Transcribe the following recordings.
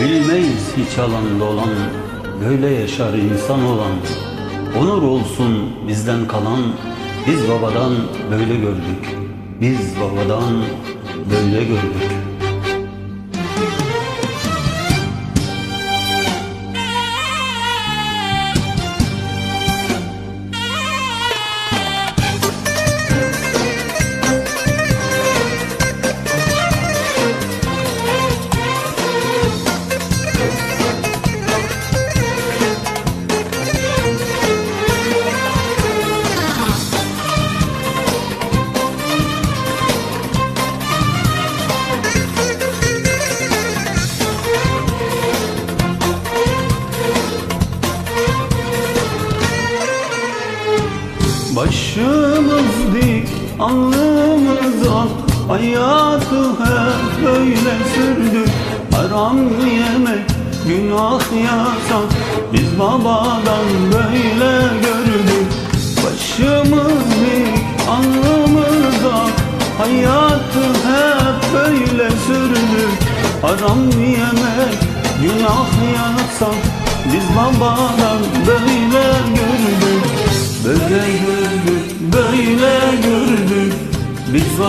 Bilmeyiz hiç alan dolan Böyle yaşar insan olan. Onur olsun bizden kalan Biz babadan böyle gördük. Biz babadan böyle gördük Başımız dik, alnımız ak. Hayatı hep böyle sürdük. Haram yemek, günah yasak. Biz babadan böyle gördük. Başımız dik, alnımız ak. Hayatı hep böyle sürdük. Haram yemek, günah yasak. Biz babadan böyle gördük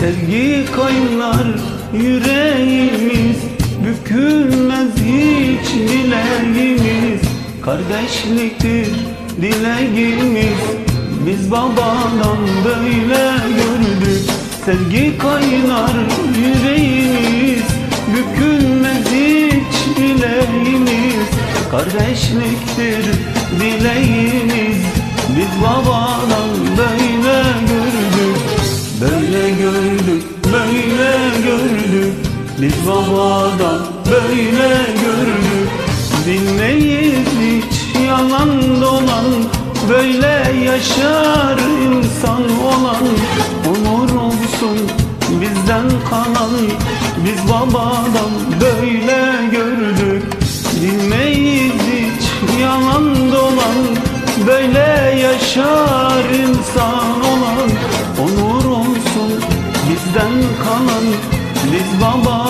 Sevgi kaynar yüreğimiz Bükülmez hiç dileğimiz. Kardeşliktir dileğimiz Biz babadan böyle gördük. Sevgi kaynar yüreğimiz Bükülmez hiç dileğimiz. Kardeşliktir dileğimiz Biz babadan böyle gördük Dinleyiz hiç yalan dolan. Böyle yaşar insan olan. Onur olsun bizden kalan. Biz babadan böyle gördük. Dinleyiz hiç yalan dolan. Böyle yaşar insan olan. Onur olsun bizden kalan. Biz babadan